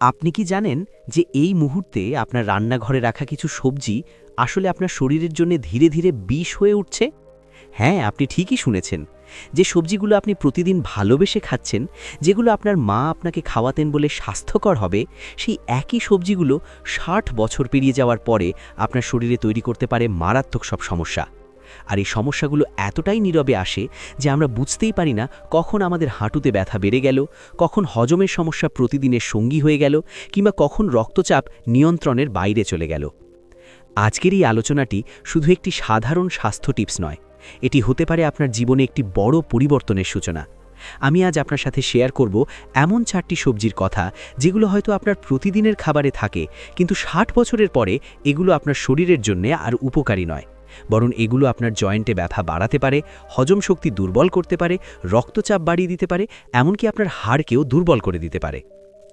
আপনি কি জানেন যে এই মুহূর্তে আপনার রান্নাঘরে রাখা কিছু সবজি আসলে আপনার শরীরের জন্য ধীরে ধীরে বিষ হয়ে উঠছে? হ্যাঁ আপনি ঠিকই শুনেছেন। যে সবজিগুলো আপনি প্রতিদিন ভালোবেসে খাচ্ছেন, যেগুলো আপনার মা আপনাকে খাওয়াতেন বলে স্বাস্থ্যকর হবে, সেই একই সবজিগুলো ষাট বছর পেরিয়ে যাওয়ার পরে আপনার শরীরে তৈরি করতে পারে মারাত্মক সব সমস্যা। আর এই সমস্যাগুলো এতটাই নীরবে আসে যে আমরা বুঝতেই পারি না কখন আমাদের হাঁটুতে ব্যথা বেড়ে গেল, কখন হজমের সমস্যা প্রতিদিনের সঙ্গী হয়ে গেল, কিংবা কখন রক্তচাপ নিয়ন্ত্রণের বাইরে চলে গেল। আজকের এই আলোচনাটি শুধু একটি সাধারণ স্বাস্থ্য টিপস নয়, এটি হতে পারে আপনার জীবনে একটি বড় পরিবর্তনের সূচনা। আমি আজ আপনার সাথে শেয়ার করব এমন চারটি সবজির কথা যেগুলো হয়তো আপনার প্রতিদিনের খাবারে থাকে, কিন্তু ষাট বছরের পরে এগুলো আপনার শরীরের জন্য আর উপকারী নয়। বরং এগুলো আপনার জয়েন্টে ব্যথা বাড়াতে পারে, হজম শক্তি দুর্বল করতে পারে, রক্তচাপ বাড়িয়ে দিতে পারে, এমনকি আপনার হাড়কেও দুর্বল করে দিতে পারে।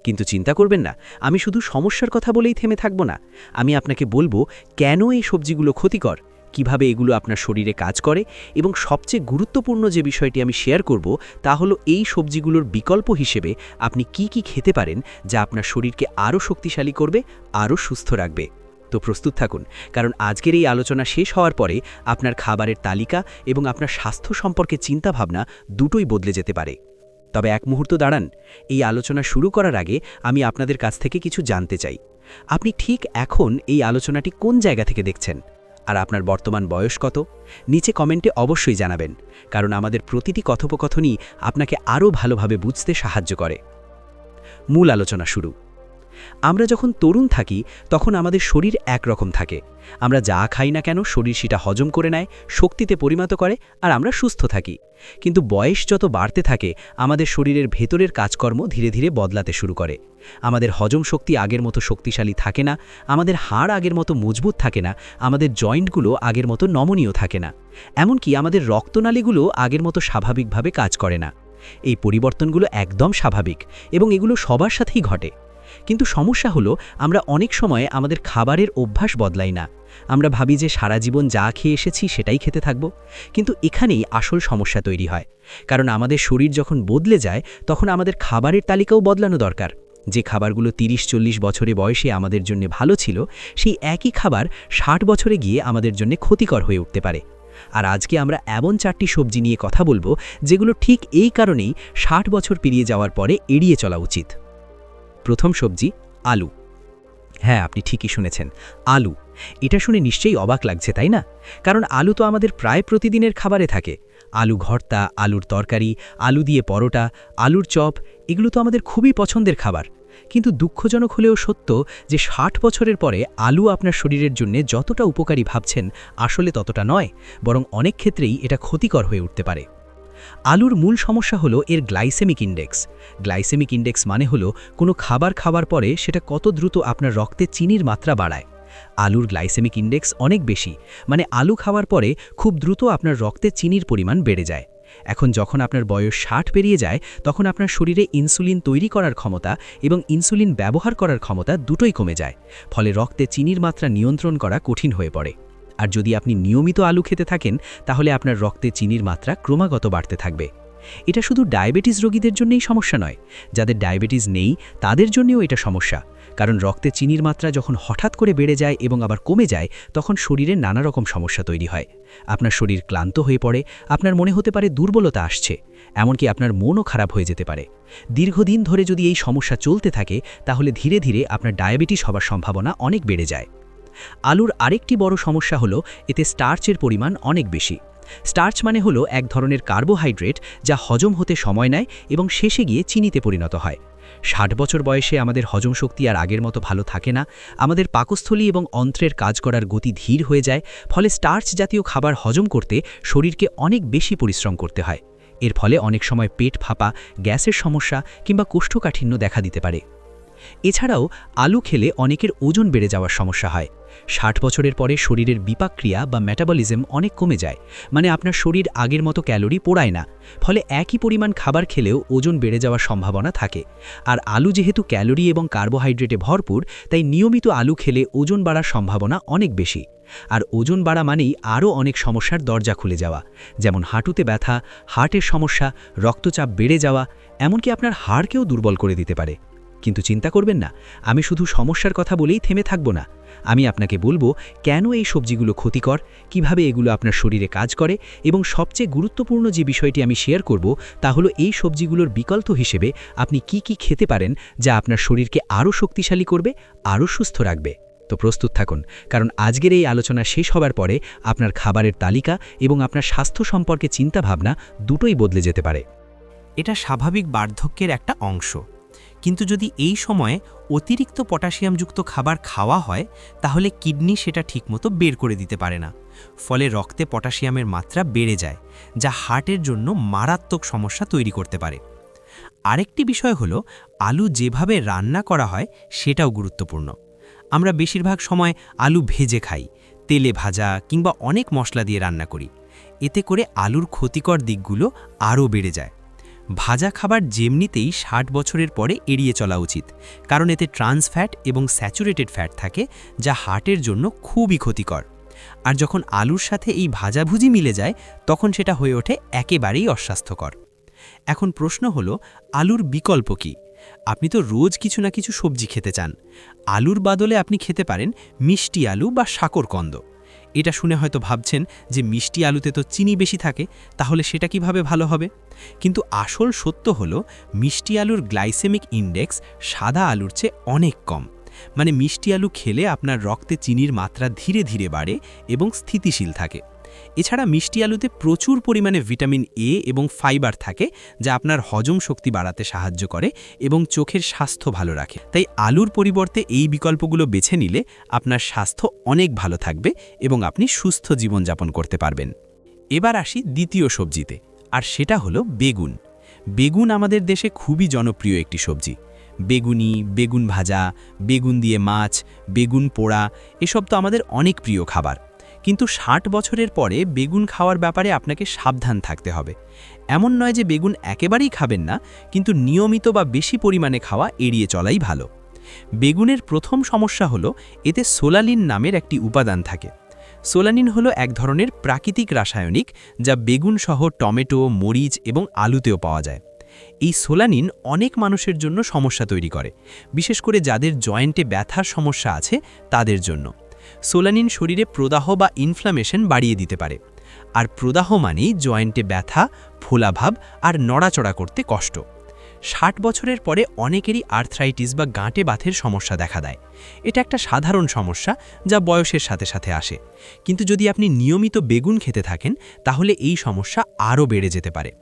কিন্তু চিন্তা করবেন না, আমি শুধু সমস্যার কথা বলেই থেমে থাকব না। আমি আপনাকে বলব, কেন এই সবজিগুলো ক্ষতিকর? কীভাবে এগুলো আপনার শরীরে কাজ করে? এবং সবচেয়ে গুরুত্বপূর্ণ যে বিষয়টি আমি শেয়ার করব, তা হলো এই সবজিগুলোর বিকল্প হিসেবে আপনি কি কি খেতে পারেন, যা আপনার শরীরকে আরও শক্তিশালী করবে, আরও সুস্থ রাখবে। তো প্রস্তুত থাকুন, কারণ আজকের এই আলোচনা শেষ হওয়ার পরে আপনার খাবারের তালিকা এবং আপনার স্বাস্থ্য সম্পর্কে চিন্তাভাবনা দুটোই বদলে যেতে পারে। তবে এক মুহূর্ত দাঁড়ান, এই আলোচনা শুরু করার আগে আমি আপনাদের কাছ থেকে কিছু জানতে চাই। আপনি ঠিক এখন এই আলোচনাটি কোন জায়গা থেকে দেখছেন? আর আপনার বর্তমান বয়স কত? নিচে কমেন্টে অবশ্যই জানাবেন, কারণ আমাদের প্রতিটি কথোপকথনই আপনাকে আরও ভালোভাবে বুঝতে সাহায্য করে। মূল আলোচনা শুরু। আমরা যখন তরুণ থাকি, তখন আমাদের শরীর একরকম থাকে। আমরা যা খাই না কেন, শরীর সেটা হজম করে নেয়, শক্তিতে পরিণত করে, আর আমরা সুস্থ থাকি। কিন্তু বয়স যত বাড়তে থাকে, আমাদের শরীরের ভেতরের কাজকর্ম ধীরে ধীরে বদলাতে শুরু করে। আমাদের হজম শক্তি আগের মতো শক্তিশালী থাকে না, আমাদের হাড় আগের মতো মজবুত থাকে না, আমাদের জয়েন্টগুলো আগের মতো নমনীয় থাকে না। এমনকি আমাদের রক্তনালীগুলো আগের মতো স্বাভাবিকভাবে কাজ করে না। এই পরিবর্তনগুলো একদম স্বাভাবিক এবং এগুলো সবার সাথেই ঘটে। কিন্তু সমস্যা হলো, আমরা অনেক সময় আমাদের খাবারের অভ্যাস বদলাই না। আমরা ভাবি যে সারা জীবন যা খেয়ে এসেছি সেটাই খেতে থাকব। কিন্তু এখানেই আসল সমস্যা তৈরি হয়। কারণ আমাদের শরীর যখন বদলে যায়, তখন আমাদের খাবারের তালিকাও বদলানো দরকার। যে খাবারগুলো তিরিশ, চল্লিশ বছরে বয়সে আমাদের জন্য ভালো ছিল, সেই একই খাবার ষাট বছরে গিয়ে আমাদের জন্য ক্ষতিকর হয়ে উঠতে পারে। আর আজকে আমরা এমন চারটি সবজি নিয়ে কথা বলব, যেগুলো ঠিক এই কারণেই ষাট বছর পেরিয়ে যাওয়ার পরে এড়িয়ে চলা উচিত। প্রথম সবজি আলু। হ্যাঁ আপনি ঠিকই শুনেছেন, আলু। এটা শুনে নিশ্চয়ই অবাক লাগছে, তাই না? কারণ আলু তো আমাদের প্রায় প্রতিদিনের খাবারে থাকে। আলু ভর্তা আলুর তরকারি, আলু দিয়ে পরোটা, আলুর চপ, এগুলো তো আমাদের খুবই পছন্দের খাবার। কিন্তু দুঃখজনক হলেও সত্য যে ষাট বছরের পরে আলু আপনার শরীরের জন্য যতটা উপকারী ভাবছেন, আসলে ততটা নয়, বরং অনেক ক্ষেত্রেই এটা ক্ষতিকর হয়ে উঠতে পারে। আলুর মূল সমস্যা হলো এর গ্লাইসেমিক ইন্ডেক্স। গ্লাইসেমিক ইন্ডেক্স মানে হলো কোনো খাবার খাবার পরে সেটা কত দ্রুত আপনার রক্তে চিনির মাত্রা বাড়ায়। আলুর গ্লাইসেমিক ইন্ডেক্স অনেক বেশি মানে আলু খাওয়ার পরে খুব দ্রুত আপনার রক্তে চিনির পরিমাণ বেড়ে যায়। এখন যখন আপনার বয়স ষাট পেরিয়ে যায়, তখন আপনার শরীরে ইনসুলিন তৈরি করার ক্ষমতা এবং ইনসুলিন ব্যবহার করার ক্ষমতা দুটোই কমে যায়, ফলে রক্তে চিনির মাত্রা নিয়ন্ত্রণ করা কঠিন হয়ে পড়ে। আর যদি আপনি নিয়মিত আলু খেতে থাকেন, তাহলে আপনার রক্তে চিনির মাত্রা ক্রমাগত বাড়তে থাকবে। এটা শুধু ডায়াবেটিস রোগীদের জন্যই সমস্যা নয়, যাদের ডায়াবেটিস নেই, তাদের জন্যও এটা সমস্যা। কারণ রক্তে চিনির মাত্রা যখন হঠাৎ করে বেড়ে যায় এবং আবার কমে যায়, তখন শরীরে নানা রকম সমস্যা তৈরি হয়। আপনার শরীর ক্লান্ত হয়ে পড়ে, আপনার মনে হতে পারে দুর্বলতা আসছে, এমনকি আপনার মনও খারাপ হয়ে যেতে পারে। দীর্ঘদিন ধরে যদি এই সমস্যা চলতে থাকে, তাহলে ধীরে ধীরে আপনার ডায়াবেটিস হবার সম্ভাবনা অনেক বেড়ে যায়। আলুর আরেকটি বড় সমস্যা হলো, এতে স্টার্চের পরিমাণ অনেক বেশি। স্টার্চ মানে হলো এক ধরনের কার্বোহাইড্রেট যা হজম হতে সময় নেয় এবং শেষে গিয়ে চিনিতে পরিণত হয়। ষাট বছর বয়সে আমাদের হজম শক্তি আর আগের মতো ভালো থাকে না। আমাদের পাকস্থলী এবং অন্ত্রের কাজ করার গতি ধীর হয়ে যায়, ফলে স্টার্চ জাতীয় খাবার হজম করতে শরীরকে অনেক বেশি পরিশ্রম করতে হয়। এর ফলে অনেক সময় পেট ফাঁপা, গ্যাসের সমস্যা কিংবা কোষ্ঠকাঠিন্য দেখা দিতে পারে। এছাড়াও, আলু খেলে অনেকের ওজন বেড়ে যাওয়ার সমস্যা হয়। ষাট বছরের পরে শরীরের বিপাক্রিয়া বা মেটাবলিজম অনেক কমে যায়। মানে আপনার শরীর আগের মতো ক্যালোরি পোড়ায় না। ফলে একই পরিমাণ খাবার খেলেও ওজন বেড়ে যাওয়ার সম্ভাবনা থাকে। আর আলু যেহেতু ক্যালোরি এবং কার্বোহাইড্রেটে ভরপুর, তাই নিয়মিত আলু খেলে ওজন বাড়ার সম্ভাবনা অনেক বেশি। আর ওজন বাড়া মানেই আরও অনেক সমস্যার দরজা খুলে যাওয়া। যেমন হাঁটুতে ব্যথা, হার্টের সমস্যা, রক্তচাপ বেড়ে যাওয়া, এমনকি আপনার হাড়কেও দুর্বল করে দিতে পারে। কিন্তু চিন্তা করবেন না, আমি শুধু সমস্যার কথা বলেই থেমে থাকব না। আমি আপনাকে বলব, কেন এই সবজিগুলো ক্ষতিকর, কীভাবে এগুলো আপনার শরীরে কাজ করে, এবং সবচেয়ে গুরুত্বপূর্ণ যে বিষয়টি আমি শেয়ার করব, তা হলো এই সবজিগুলোর বিকল্প হিসেবে আপনি কি কি খেতে পারেন, যা আপনার শরীরকে আরও শক্তিশালী করবে, আরও সুস্থ রাখবে। তো প্রস্তুত থাকুন, কারণ আজকের এই আলোচনা শেষ হবার পরে আপনার খাবারের তালিকা এবং আপনার স্বাস্থ্য সম্পর্কে চিন্তাভাবনা দুটোই বদলে যেতে পারে। এটা স্বাভাবিক বার্ধক্যের একটা অংশ। কিন্তু যদি এই সময়ে অতিরিক্ত পটাশিয়ামযুক্ত খাবার খাওয়া হয়, তাহলে কিডনি সেটা ঠিকমতো বের করে দিতে পারে না। ফলে রক্তে পটাশিয়ামের মাত্রা বেড়ে যায়, যা হার্টের জন্য মারাত্মক সমস্যা তৈরি করতে পারে। আরেকটি বিষয় হলো, আলু যেভাবে রান্না করা হয়, সেটাও গুরুত্বপূর্ণ। আমরা বেশিরভাগ সময় আলু ভেজে খাই, তেলে ভাজা কিংবা অনেক মশলা দিয়ে রান্না করি। এতে করে আলুর ক্ষতিকর দিকগুলো আরও বেড়ে যায়। ভাজা খাবার যেমনিতেই ষাট বছরের পরে এড়িয়ে চলা উচিত, কারণ এতে ট্রান্স ফ্যাট এবং স্যাচুরেটেড ফ্যাট থাকে, যা হার্টের জন্য খুবই ক্ষতিকর। আর যখন আলুর সাথে এই ভাজাভুজি মিলে যায়, তখন সেটা হয়ে ওঠে একেবারেই অস্বাস্থ্যকর। এখন প্রশ্ন হলো, আলুর বিকল্প কি? আপনি তো রোজ কিছু না কিছু সবজি খেতে চান। আলুর বাদলে আপনি খেতে পারেন মিষ্টি আলু বা সাকরকন্দ এটা শুনে হয়তো ভাবছেন যে মিষ্টি আলুতে তো চিনি বেশি থাকে, তাহলে সেটা কীভাবে ভালো হবে? কিন্তু আসল সত্য হলো, মিষ্টি আলুর গ্লাইসেমিক ইন্ডেক্স সাদা আলুর চেয়ে অনেক কম। মানে মিষ্টি আলু খেলে আপনার রক্তে চিনির মাত্রা ধীরে ধীরে বাড়ে এবং স্থিতিশীল থাকে। এছাড়া মিষ্টি আলুতে প্রচুর পরিমাণে ভিটামিন এ এবং ফাইবার থাকে, যা আপনার হজম শক্তি বাড়াতে সাহায্য করে এবং চোখের স্বাস্থ্য ভালো রাখে। তাই আলুর পরিবর্তে এই বিকল্পগুলো বেছে নিলে আপনার স্বাস্থ্য অনেক ভালো থাকবে এবং আপনি সুস্থ জীবনযাপন করতে পারবেন। এবার আসি দ্বিতীয় সবজিতে, আর সেটা হলো বেগুন। বেগুন আমাদের দেশে খুবই জনপ্রিয় একটি সবজি। বেগুনি, বেগুন ভাজা, বেগুন দিয়ে মাছ, বেগুন পোড়া, এসব তো আমাদের অনেক প্রিয় খাবার। কিন্তু ষাট বছরের পরে বেগুন খাওয়ার ব্যাপারে আপনাকে সাবধান থাকতে হবে। এমন নয় যে বেগুন একেবারেই খাবেন না, কিন্তু নিয়মিত বা বেশি পরিমাণে খাওয়া এড়িয়ে চলাই ভালো। বেগুনের প্রথম সমস্যা হলো, এতে সোলালিন নামের একটি উপাদান থাকে। সোলানিন হলো এক ধরনের প্রাকৃতিক রাসায়নিক যা বেগুন সহ টমেটো, মরিচ এবং আলুতেও পাওয়া যায়। এই সোলানিন অনেক মানুষের জন্য সমস্যা তৈরি করে, বিশেষ করে যাদের জয়েন্টে ব্যথার সমস্যা আছে তাদের জন্য। সোলানিন শরীরে প্রদাহ বা ইনফ্লামেশন বাড়িয়ে দিতে পারে। আর প্রদাহ মানেই জয়েন্টে ব্যথা, ফোলাভাব আর নড়াচড়া করতে কষ্ট। ষাট বছরের পরে অনেকেরই আর্থ্রাইটিস বা গাঁটে বাথের সমস্যা দেখা দেয়। এটা একটা সাধারণ সমস্যা যা বয়সের সাথে সাথে আসে। কিন্তু যদি আপনি নিয়মিত বেগুন খেতে থাকেন, তাহলে এই সমস্যা আরও বেড়ে যেতে পারে।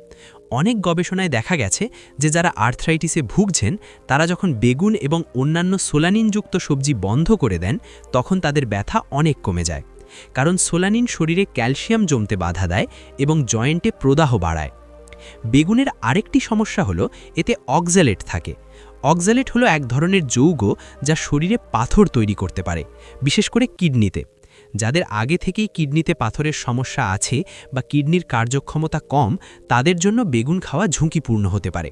অনেক গবেষণায় দেখা গেছে যে যারা আর্থ্রাইটিসে ভুগছেন, তারা যখন বেগুন এবং অন্যান্য সোলানিনযুক্ত সবজি বন্ধ করে দেন, তখন তাদের ব্যথা অনেক কমে যায়। কারণ সোলানিন শরীরে ক্যালসিয়াম জমতে বাধা দেয় এবং জয়েন্টে প্রদাহ বাড়ায়। বেগুনের আরেকটি সমস্যা হলো এতে অক্সালেট থাকে। অক্সালেট হলো এক ধরনের যৌগ যা শরীরে পাথর তৈরি করতে পারে, বিশেষ করে কিডনিতে। যাদের আগে থেকেই কিডনিতে পাথরের সমস্যা আছে বা কিডনির কার্যক্ষমতা কম, তাদের জন্য বেগুন খাওয়া ঝুঁকিপূর্ণ হতে পারে।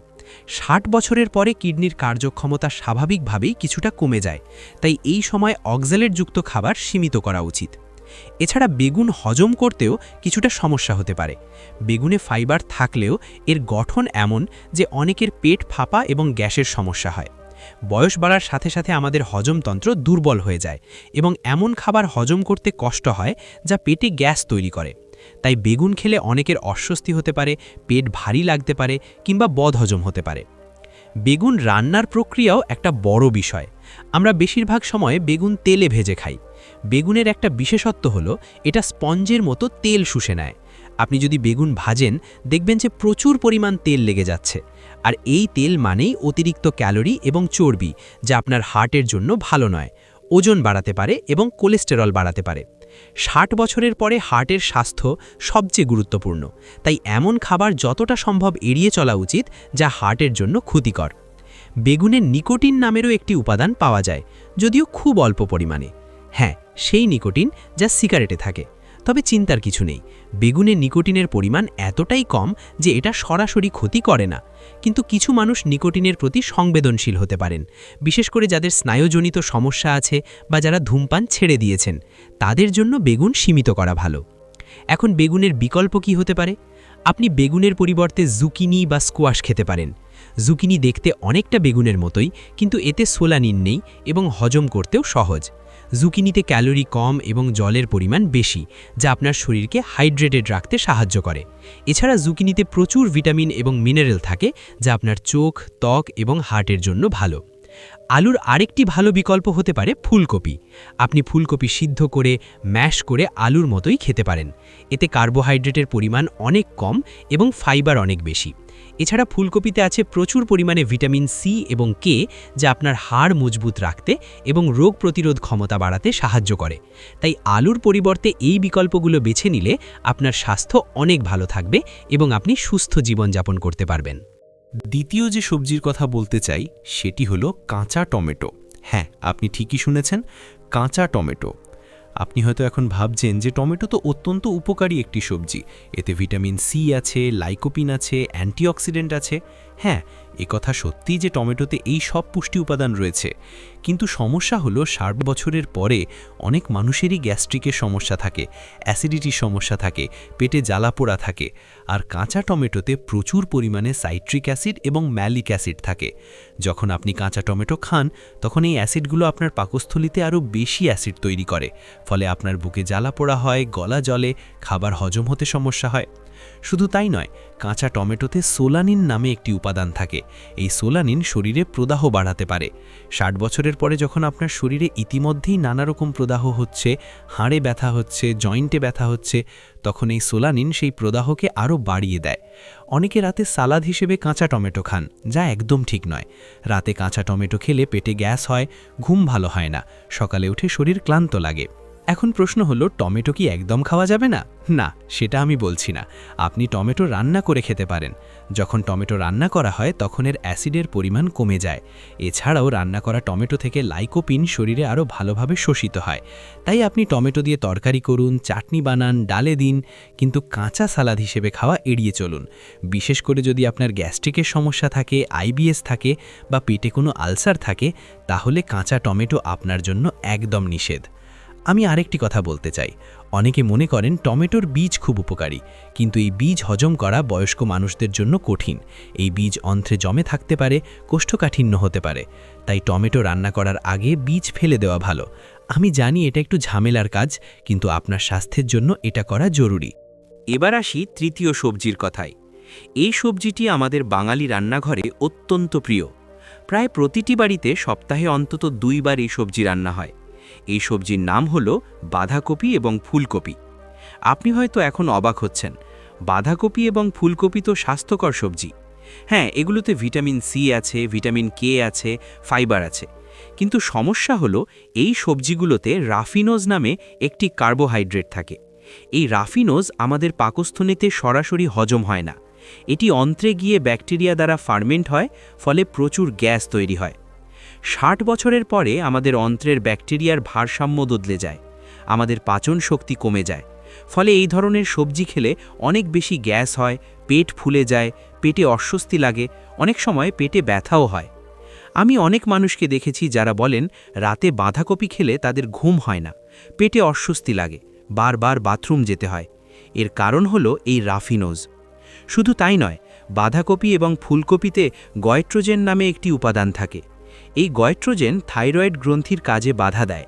ষাট বছরের পরে কিডনির কার্যক্ষমতা স্বাভাবিকভাবেই কিছুটা কমে যায়, তাই এই সময় অক্সালেটযুক্ত খাবার সীমিত করা উচিত। এছাড়া বেগুন হজম করতেও কিছুটা সমস্যা হতে পারে। বেগুনে ফাইবার থাকলেও এর গঠন এমন যে অনেকের পেট ফাঁপা এবং গ্যাসের সমস্যা হয়। বয়স বাড়ার সাথে সাথে আমাদের হজমতন্ত্র দুর্বল হয়ে যায় এবং এমন খাবার হজম করতে কষ্ট হয় যা পেটে গ্যাস তৈরি করে। তাই বেগুন খেলে অনেকের অস্বস্তি হতে পারে, পেট ভারী লাগতে পারে কিংবা বদহজম হতে পারে। বেগুন রান্নার প্রক্রিয়াও একটা বড় বিষয়। আমরা বেশিরভাগ সময় বেগুন তেলে ভেজে খাই। বেগুনের একটা বিশেষত্ব হলো, এটা স্পঞ্জের মতো তেল শুষে নেয়। আপনি যদি বেগুন ভাজেন, দেখবেন যে প্রচুর পরিমাণ তেল লেগে যাচ্ছে। আর এই তেল মানেই অতিরিক্ত ক্যালোরি এবং চর্বি, যা আপনার হার্টের জন্য ভালো নয়। ওজন বাড়াতে পারে এবং কোলেস্টেরল বাড়াতে পারে। ষাট বছরের পরে হার্টের স্বাস্থ্য সবচেয়ে গুরুত্বপূর্ণ। তাই এমন খাবার যতটা সম্ভব এড়িয়ে চলা উচিত, যা হার্টের জন্য ক্ষতিকর। বেগুনের নিকোটিন নামেরও একটি উপাদান পাওয়া যায়, যদিও খুব অল্প পরিমাণে। হ্যাঁ সেই নিকোটিন যা সিগারেটে থাকে। তবে চিন্তার কিছু নেই। বেগুনে নিকোটিনের পরিমাণ এতটাই কম যে এটা সরাসরি ক্ষতি করে না। কিন্তু কিছু মানুষ নিকোটিনের প্রতি সংবেদনশীল হতে পারেন। বিশেষ করে যাদের স্নায়ুজনিত সমস্যা আছে বা যারা ধূমপান ছেড়ে দিয়েছেন, তাদের জন্য বেগুন সীমিত করা ভালো। এখন বেগুনের বিকল্প কি হতে পারে? আপনি বেগুনের পরিবর্তে জুকিনি বা স্কোয়াশ খেতে পারেন। জুকিনি দেখতে অনেকটা বেগুনের মতোই, কিন্তু এতে সোলানিন নেই এবং হজম করতেও সহজ। জুকিনিতে ক্যালোরি কম এবং জলের পরিমাণ বেশি, যা আপনার শরীরকে হাইড্রেটেড রাখতে সাহায্য করে। এছাড়া জুকিনিতে প্রচুর ভিটামিন এবং মিনারেল থাকে, যা আপনার চোখ, ত্বক এবং হার্টের জন্য ভালো। আলুর আরেকটি ভালো বিকল্প হতে পারে ফুলকপি। আপনি ফুলকপি সিদ্ধ করে, ম্যাশ করে আলুর মতোই খেতে পারেন। এতে কার্বোহাইড্রেটের পরিমাণ অনেক কম এবং ফাইবার অনেক বেশি। এছাড়া ফুলকপিতে আছে প্রচুর পরিমাণে ভিটামিন সি এবং কে, যা আপনার হাড় মজবুত রাখতে এবং রোগ প্রতিরোধ ক্ষমতা বাড়াতে সাহায্য করে। তাই আলুর পরিবর্তে এই বিকল্পগুলো বেছে নিলে আপনার স্বাস্থ্য অনেক ভালো থাকবে এবং আপনি সুস্থ জীবনযাপন করতে পারবেন। দ্বিতীয় যে সবজির কথা বলতে চাই, সেটি হলো কাঁচা টমেটো। হ্যাঁ আপনি ঠিকই শুনেছেন, কাঁচা টমেটো। আপনি হয়তো এখন ভাবছেন যে টমেটো তো অত্যন্ত উপকারী একটি সবজি। এতে ভিটামিন সি আছে, লাইকোপিন আছে, অ্যান্টিঅক্সিডেন্ট আছে। হ্যাঁ কথা সত্যিই যে টমেটোতে এই সব পুষ্টি উপাদান রয়েছে। কিন্তু সমস্যা হলো ষাট বছরের পরে অনেক মানুষেরই গ্যাস্ট্রিকের সমস্যা থাকে, অ্যাসিডিটির সমস্যা থাকে, পেটে জ্বালা পোড়া থাকে। আর কাঁচা টমেটোতে প্রচুর পরিমাণে সাইট্রিক অ্যাসিড এবং ম্যালিক অ্যাসিড থাকে। যখন আপনি কাঁচা টমেটো খান, তখন এই অ্যাসিডগুলো আপনার পাকস্থলিতে আরও বেশি অ্যাসিড তৈরি করে। ফলে আপনার বুকে জ্বালা পোড়া হয়, গলা জলে খাবার হজম হতে সমস্যা হয়। শুধু তাই নয়, কাঁচা টমেটোতে সোলানিন নামে একটি উপাদান থাকে। এই সোলানিন শরীরে প্রদাহ বাড়াতে পারে। ষাট বছরের পরে যখন আপনার শরীরে ইতিমধ্যেই নানা রকম প্রদাহ হচ্ছে, হাড়ে ব্যথা হচ্ছে, জয়েন্টে ব্যথা হচ্ছে, তখন এই সোলানিন সেই প্রদাহকে আরও বাড়িয়ে দেয়। অনেকে রাতে সালাদ হিসেবে কাঁচা টমেটো খান, যা একদম ঠিক নয়। রাতে কাঁচা টমেটো খেলে পেটে গ্যাস হয়, ঘুম ভালো হয় না, সকালে উঠে শরীর ক্লান্ত লাগে। এখন প্রশ্ন হলো, টমেটো কি একদম খাওয়া যাবে না? না, সেটা আমি বলছি না। আপনি টমেটো রান্না করে খেতে পারেন। যখন টমেটো রান্না করা হয়, তখন এর অ্যাসিডের পরিমাণ কমে যায়। এছাড়াও রান্না করা টমেটো থেকে লাইকোপিন শরীরে আরও ভালোভাবে শোষিত হয়। তাই আপনি টমেটো দিয়ে তরকারি করুন, চাটনি বানান, ডালে দিন, কিন্তু কাঁচা সালাদ হিসেবে খাওয়া এড়িয়ে চলুন। বিশেষ করে যদি আপনার গ্যাস্ট্রিকের সমস্যা থাকে আইবিএস থাকে বা পেটে কোনো আলসার থাকে, তাহলে কাঁচা টমেটো আপনার জন্য একদম নিষেধ। আমি আরেকটি কথা বলতে চাই। অনেকে মনে করেন টমেটোর বীজ খুব উপকারী, কিন্তু এই বীজ হজম করা বয়স্ক মানুষদের জন্য কঠিন। এই বীজ অন্ত্রে জমে থাকতে পারে, কোষ্ঠকাঠিন্য হতে পারে। তাই টমেটো রান্না করার আগে বীজ ফেলে দেওয়া ভালো। আমি জানি এটা একটু ঝামেলার কাজ, কিন্তু আপনার স্বাস্থ্যের জন্য এটা করা জরুরি। এবার আসি তৃতীয় সবজির কথায়। এই সবজিটি আমাদের বাঙালি রান্নাঘরে অত্যন্ত প্রিয়। প্রায় প্রতিটি বাড়িতে সপ্তাহে অন্তত দুইবার এই সবজি রান্না হয়। এই সবজির নাম হল বাঁধাকপি এবং ফুলকপি। আপনি হয়তো এখন অবাক হচ্ছেন, বাঁধাকপি এবং ফুলকপি তো স্বাস্থ্যকর সবজি। হ্যাঁ এগুলোতে ভিটামিন সি আছে, ভিটামিন কে আছে, ফাইবার আছে। কিন্তু সমস্যা হলো এই সবজিগুলোতে রাফিনোজ নামে একটি কার্বোহাইড্রেট থাকে। এই রাফিনোজ আমাদের পাকস্থনীতে সরাসরি হজম হয় না। এটি অন্ত্রে গিয়ে ব্যাকটেরিয়া দ্বারা ফার্মেন্ট হয়, ফলে প্রচুর গ্যাস তৈরি হয়। ষাট বছরের পরে আমাদের অন্ত্রের ব্যাকটেরিয়ার ভারসাম্য বদলে যায়, আমাদের পাচন শক্তি কমে যায়, ফলে এই ধরনের সবজি খেলে অনেক বেশি গ্যাস হয়, পেট ফুলে যায়, পেটে অস্বস্তি লাগে, অনেক সময় পেটে ব্যথাও হয়। আমি অনেক মানুষকে দেখেছি যারা বলেন, রাতে বাঁধাকপি খেলে তাদের ঘুম হয় না, পেটে অস্বস্তি লাগে, বারবার বাথরুম যেতে হয়। এর কারণ হলো এই রাফিনোজ। শুধু তাই নয়, বাঁধাকপি এবং ফুলকপিতে গয়ট্রোজেন নামে একটি উপাদান থাকে এই গয়ট্রোজেন থাইরয়েড গ্রন্থির কাজে বাধা দেয়।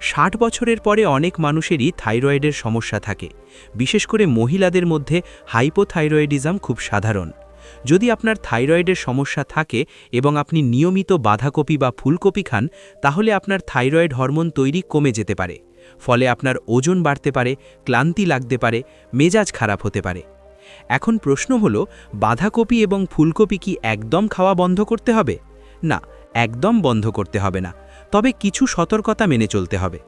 ষাট বছরের পরে অনেক মানুষেরই থাইরয়েডের সমস্যা থাকে। বিশেষ করে মহিলাদের মধ্যে হাইপোথাইরয়েডিজম খুব সাধারণ। যদি আপনার থাইরয়েডের সমস্যা থাকে এবং আপনি নিয়মিত বাঁধাকপি বা ফুলকপি খান, তাহলে আপনার থাইরয়েড হরমোন তৈরি কমে যেতে পারে। ফলে আপনার ওজন বাড়তে পারে, ক্লান্তি লাগতে পারে, মেজাজ খারাপ হতে পারে। এখন প্রশ্ন হলো, বাঁধাকপি এবং ফুলকপি কি একদম খাওয়া বন্ধ করতে হবে? না একদম বন্ধ করতে হবে না, তবে কিছু সতর্কতা মেনে চলতে হবে।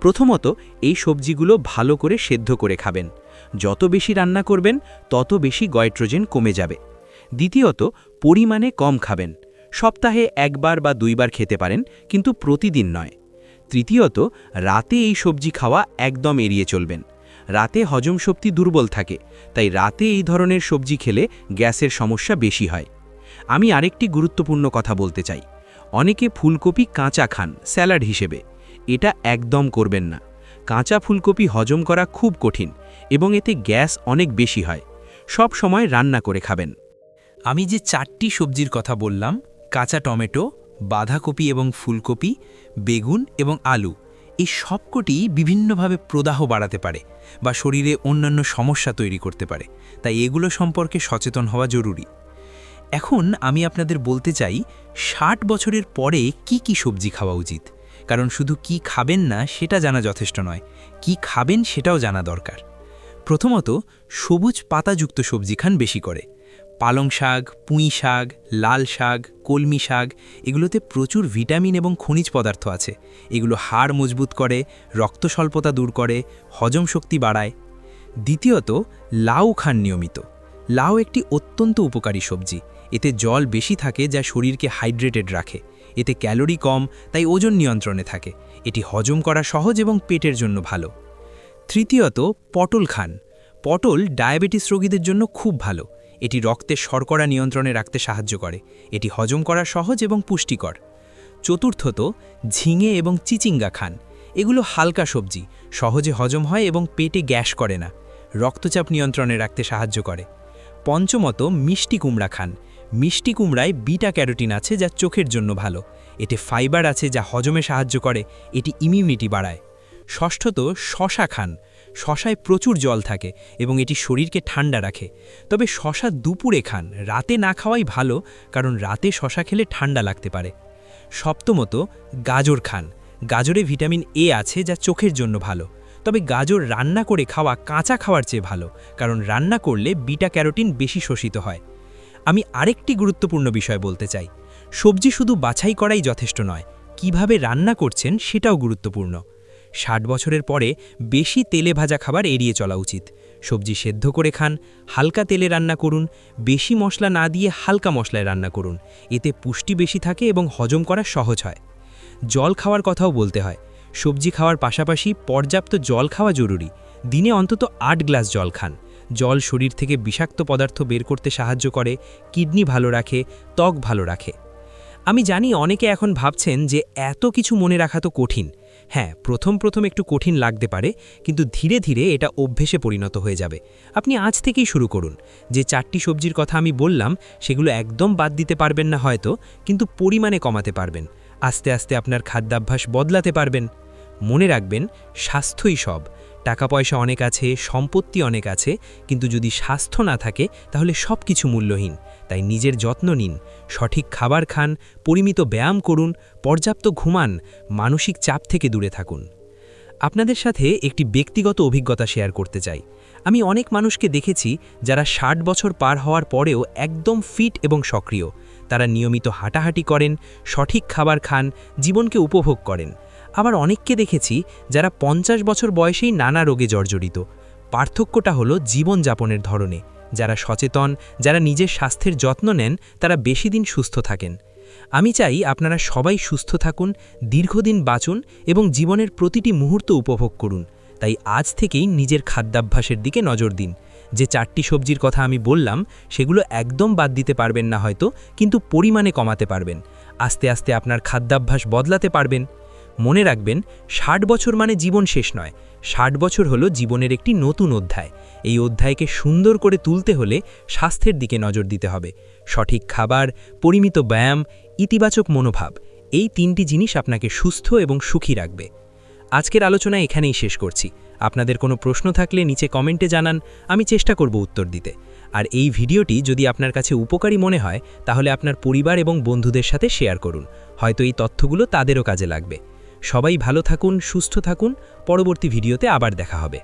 প্রথমত, এই সবজিগুলো ভালো করে সেদ্ধ করে খাবেন। যত বেশি রান্না করবেন, তত বেশি গয়ট্রোজেন কমে যাবে। দ্বিতীয়ত, পরিমাণে কম খাবেন। সপ্তাহে একবার বা দুইবার খেতে পারেন, কিন্তু প্রতিদিন নয়। তৃতীয়ত, রাতে এই সবজি খাওয়া একদম এড়িয়ে চলবেন। রাতে হজম শক্তি দুর্বল থাকে, তাই রাতে এই ধরনের সবজি খেলে গ্যাসের সমস্যা বেশি হয়। আমি আরেকটি গুরুত্বপূর্ণ কথা বলতে চাই। অনেকে ফুলকপি কাঁচা খান, স্যালাড হিসেবে। এটা একদম করবেন না। কাঁচা ফুলকপি হজম করা খুব কঠিন এবং এতে গ্যাস অনেক বেশি হয়। সব সময় রান্না করে খাবেন। আমি যে চারটি সবজির কথা বললাম, কাঁচা টমেটো, বাঁধাকপি এবং ফুলকপি, বেগুন এবং আলু, এই সবকটি বিভিন্নভাবে প্রদাহ বাড়াতে পারে বা শরীরে অন্যান্য সমস্যা তৈরি করতে পারে। তাই এগুলো সম্পর্কে সচেতন হওয়া জরুরি। এখন আমি আপনাদের বলতে চাই ষাট বছরের পরে কি কি সবজি খাওয়া উচিত? কারণ শুধু কি খাবেন না, সেটা জানা যথেষ্ট নয়। কি খাবেন সেটাও জানা দরকার। প্রথমত, সবুজ পাতাযুক্ত সবজি খান বেশি করে। পালং শাক, পুঁই শাক, লাল শাক, কলমি শাক, এগুলোতে প্রচুর ভিটামিন এবং খনিজ পদার্থ আছে। এগুলো হাড় মজবুত করে, রক্ত স্বল্পতা দূর করে, হজম শক্তি বাড়ায়। দ্বিতীয়ত, লাউ খান নিয়মিত। লাউ একটি অত্যন্ত উপকারী সবজি। এতে জল বেশি থাকে যা শরীরকে হাইড্রেটেড রাখে। এতে ক্যালোরি কম, তাই ওজন নিয়ন্ত্রণে থাকে। এটি হজম করা সহজ এবং পেটের জন্য ভালো। তৃতীয়ত, পটল খান। পটল ডায়াবেটিস রোগীদের জন্য খুব ভালো। এটি রক্তের শর্করা নিয়ন্ত্রণে রাখতে সাহায্য করে। এটি হজম করা সহজ এবং পুষ্টিকর। চতুর্থত, ঝিঙে এবং চিচিঙ্গা খান। এগুলো হালকা সবজি, সহজে হজম হয় এবং পেটে গ্যাস করে না। রক্তচাপ নিয়ন্ত্রণে রাখতে সাহায্য করে। পঞ্চমত, মিষ্টি কুমড়া খান। মিষ্টি কুমড়ায় বিটা ক্যারোটিন আছে যা চোখের জন্য ভালো। এতে ফাইবার আছে যা হজমে সাহায্য করে, এটি ইমিউনিটি বাড়ায়। ষষ্ঠত, শশা খান। শশায় প্রচুর জল থাকে এবং এটি শরীরকে ঠান্ডা রাখে। তবে শশা দুপুরে খান, রাতে না খাওয়াই ভালো, কারণ রাতে শশা খেলে ঠান্ডা লাগতে পারে। সপ্তমত, গাজর খান। গাজরে ভিটামিন এ আছে যা চোখের জন্য ভালো। তবে গাজর রান্না করে খাওয়া কাঁচা খাওয়ার চেয়ে ভালো, কারণ রান্না করলে বিটা ক্যারোটিন বেশি শোষিত হয়। আমি আরেকটি গুরুত্বপূর্ণ বিষয় বলতে চাই। সবজি শুধু বাছাই করাই যথেষ্ট নয়, কীভাবে রান্না করছেন সেটাও গুরুত্বপূর্ণ। ষাট বছরের পরে বেশি তেলে ভাজা খাবার এড়িয়ে চলা উচিত। সবজি সেদ্ধ করে খান, হালকা তেলে রান্না করুন, বেশি মশলা না দিয়ে হালকা মশলায় রান্না করুন, এতে পুষ্টি বেশি থাকে এবং হজম করা সহজ হয়। জল খাওয়ার কথাও বলতে হয়, সবজি খাওয়ার পাশাপাশি পর্যাপ্ত জল খাওয়া জরুরি, দিনে অন্তত আট গ্লাস জল খান। জল শরীর থেকে বিষাক্ত পদার্থ বের করতে সাহায্য করে, কিডনি ভালো রাখে, ত্বক ভালো রাখে। আমি জানি অনেকে এখন ভাবছেন যে এত কিছু মনে রাখা তো কঠিন। হ্যাঁ প্রথম প্রথম একটু কঠিন লাগতে পারে, কিন্তু ধীরে ধীরে এটা অভ্যেসে পরিণত হয়ে যাবে। আপনি আজ থেকেই শুরু করুন। যে চারটি সবজির কথা আমি বললাম, সেগুলো একদম বাদ দিতে পারবেন না হয়তো, কিন্তু পরিমাণে কমাতে পারবেন। আস্তে আস্তে আপনার খাদ্যাভ্যাস বদলাতে পারবেন। মনে রাখবেন, স্বাস্থ্যই সব। টাকা পয়সা অনেক আছে, সম্পত্তি অনেক আছে, কিন্তু যদি স্বাস্থ্য না থাকে, তাহলে সব কিছু মূল্যহীন। তাই নিজের যত্ন নিন, সঠিক খাবার খান, পরিমিত ব্যায়াম করুন, পর্যাপ্ত ঘুমান, মানসিক চাপ থেকে দূরে থাকুন। আপনাদের সাথে একটি ব্যক্তিগত অভিজ্ঞতা শেয়ার করতে চাই। আমি অনেক মানুষকে দেখেছি যারা ষাট বছর পার হওয়ার পরেও একদম ফিট এবং সক্রিয়। তারা নিয়মিত হাঁটাহাঁটি করেন, সঠিক খাবার খান, জীবনকে উপভোগ করেন। আবার অনেককে দেখেছি যারা পঞ্চাশ বছর বয়সেই নানা রোগে জর্জরিত। পার্থক্যটা হলো জীবনযাপনের ধরনে। যারা সচেতন, যারা নিজের স্বাস্থ্যের যত্ন নেন, তারা বেশি দিন সুস্থ থাকেন। আমি চাই আপনারা সবাই সুস্থ থাকুন, দীর্ঘদিন বাঁচুন এবং জীবনের প্রতিটি মুহূর্ত উপভোগ করুন। তাই আজ থেকেই নিজের খাদ্যাভ্যাসের দিকে নজর দিন। যে চারটি সবজির কথা আমি বললাম, সেগুলো একদম বাদ দিতে পারবেন না হয়তো, কিন্তু পরিমাণে কমাতে পারবেন। আস্তে আস্তে আপনার খাদ্যাভ্যাস বদলাতে পারবেন। মনে রাখবেন, ষাট বছর মানে জীবন শেষ নয়। ষাট বছর হলো জীবনের একটি নতুন অধ্যায়। এই অধ্যায়কে সুন্দর করে তুলতে হলে স্বাস্থ্যের দিকে নজর দিতে হবে। সঠিক খাবার, পরিমিত ব্যায়াম, ইতিবাচক মনোভাব, এই তিনটি জিনিস আপনাকে সুস্থ এবং সুখী রাখবে। আজকের আলোচনা এখানেই শেষ করছি। আপনাদের কোনো প্রশ্ন থাকলে নিচে কমেন্টে জানান, আমি চেষ্টা করব উত্তর দিতে। আর এই ভিডিওটি যদি আপনার কাছে উপকারী মনে হয়, তাহলে আপনার পরিবার এবং বন্ধুদের সাথে শেয়ার করুন। হয়তো এই তথ্যগুলো তাদেরও কাজে লাগবে। সবাই ভালো থাকুন সুস্থ থাকুন। পরবর্তী ভিডিওতে আবার দেখা হবে।